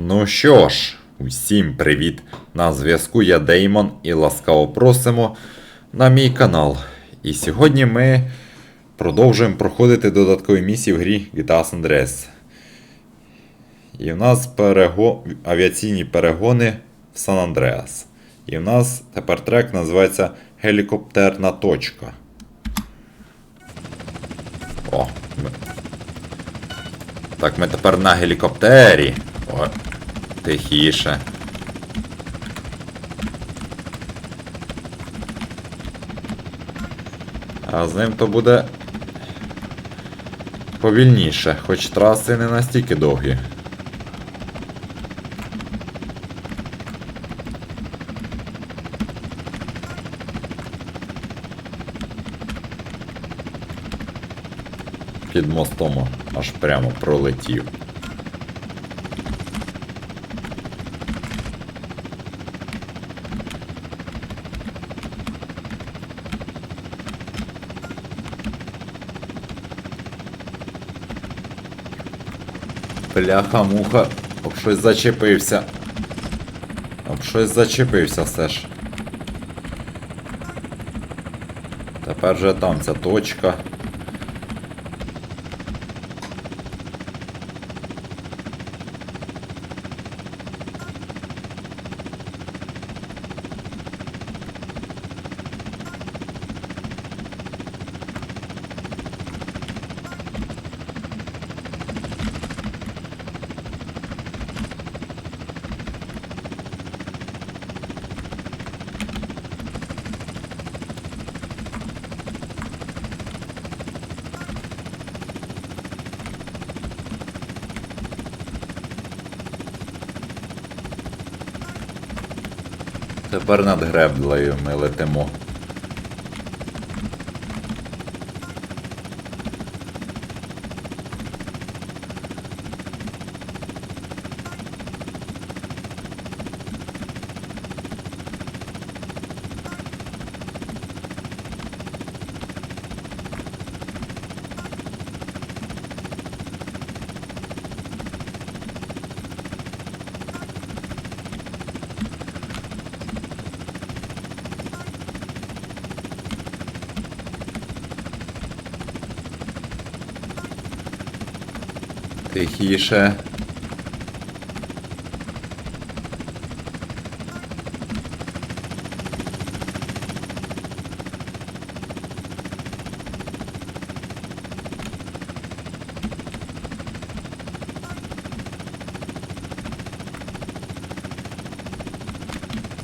Ну що ж, усім привіт! На зв'язку я Деймон і ласкаво просимо на мій канал. І сьогодні ми продовжуємо проходити додаткові місії в грі GTA San Andreas. І в нас перего... авіаційні перегони в Сан Андреас. І в нас тепер трек називається Гелікоптерна точка. О, ми... Так, ми тепер на гелікоптері. О, тихіше. А з ним то буде повільніше, хоч траси не настільки довгі. Під мостом аж прямо пролетів. Бляха-муха, об щось зачепився. Об щось зачепився все ж. Тепер же там ця точка. Тепер над греблею ми летимо. Тихіше.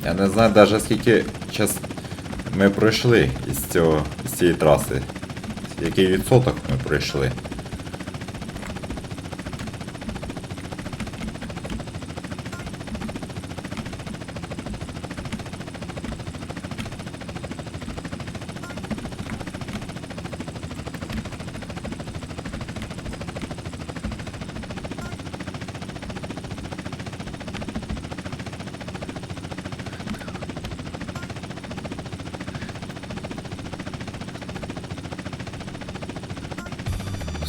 Я не знаю навіть скільки час ми пройшли із цього з цієї траси. Який відсоток ми пройшли.